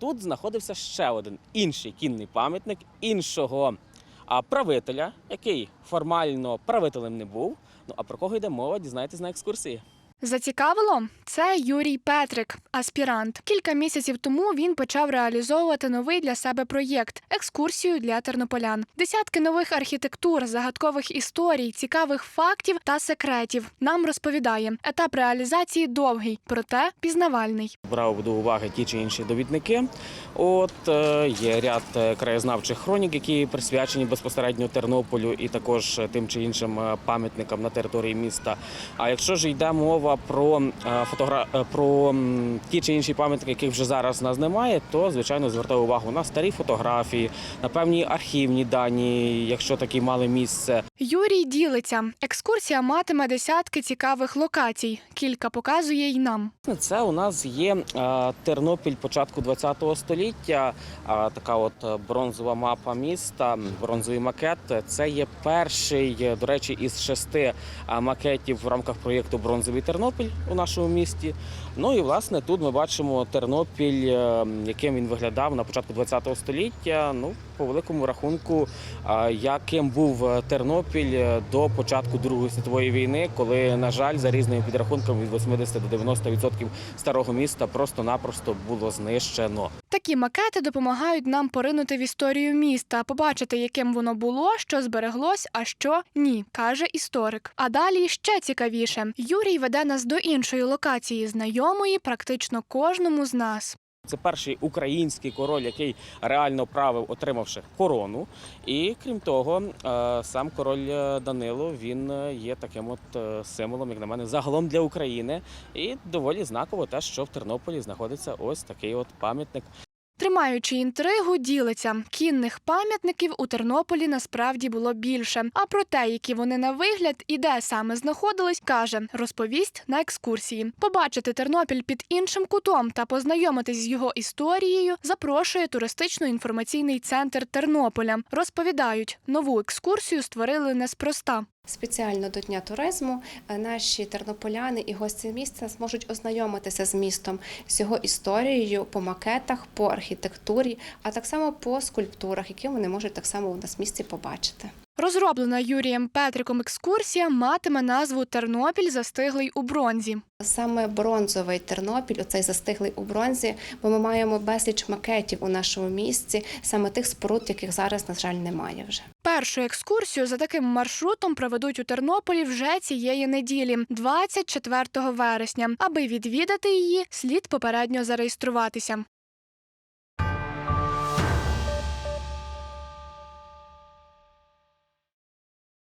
Тут знаходився ще один інший кінний пам'ятник іншого правителя, який формально правителем не був. Ну а про кого йде мова, дізнаєтесь на екскурсії. Зацікавило? Це Юрій Петрик, аспірант. Кілька місяців тому він почав реалізовувати новий для себе проєкт екскурсію для тернополян. Десятки нових архітектур, загадкових історій, цікавих фактів та секретів. Нам розповідає, етап реалізації довгий, проте пізнавальний. Брав до уваги ті чи інші довідники. От е, є ряд е, краєзнавчих хронік, які присвячені безпосередньо Тернополю і також тим чи іншим е, пам'ятникам на території міста. А якщо ж йде мова про е, фотогра... е, про ті чи інші пам'ятники, яких вже зараз в нас немає, то звичайно звертаю увагу на старі фотографії, на певні архівні дані, якщо такі мали місце. Юрій ділиться. Екскурсія матиме десятки цікавих локацій. Кілька показує й нам. Це у нас є е, Тернопіль початку ХХ століття. Така от бронзова мапа міста, бронзовий макет. Це є перший, до речі, із шести макетів в рамках проєкту Бронзовий Тернопіль у нашому місті. Ну і власне тут ми бачимо Тернопіль, е, яким він виглядав на початку ХХ століття. Ну, по великому рахунку, е, яким був е, Тернопіль до початку Другої світової війни, коли, на жаль, за різними підрахунками від 80 до 90% старого міста просто-напросто було знищено. Такі макети допомагають нам поринути в історію міста, побачити, яким воно було, що збереглось, а що ні, каже історик. А далі ще цікавіше. Юрій веде нас до іншої локації, знайомої практично кожному з нас. Це перший український король, який реально правив, отримавши корону. І крім того, е, сам король е, Данило він е, є таким от символом, як на мене, загалом для України. І доволі знаково те, що в Тернополі знаходиться ось такий от пам'ятник. Тримаючи інтригу, ділиться кінних пам'ятників у Тернополі насправді було більше. А про те, які вони на вигляд і де саме знаходились, каже, розповість на екскурсії. Побачити Тернопіль під іншим кутом та познайомитись з його історією запрошує туристично-інформаційний центр Тернополя. Розповідають, нову екскурсію створили неспроста. Спеціально до Дня туризму е, наші тернополяни і гості міста зможуть ознайомитися з містом, з його історією по макетах, по архітектурі, а так само по скульптурах, які вони можуть так само у нас в місті побачити. Розроблена Юрієм Петриком екскурсія матиме назву Тернопіль застиглий у бронзі. Саме бронзовий Тернопіль, оцей застиглий у бронзі, бо ми маємо безліч макетів у нашому місті, саме тих споруд, яких зараз, на жаль, немає вже. Першу екскурсію за таким маршрутом проведуть у Тернополі вже цієї неділі, 24 вересня. Аби відвідати її, слід попередньо зареєструватися.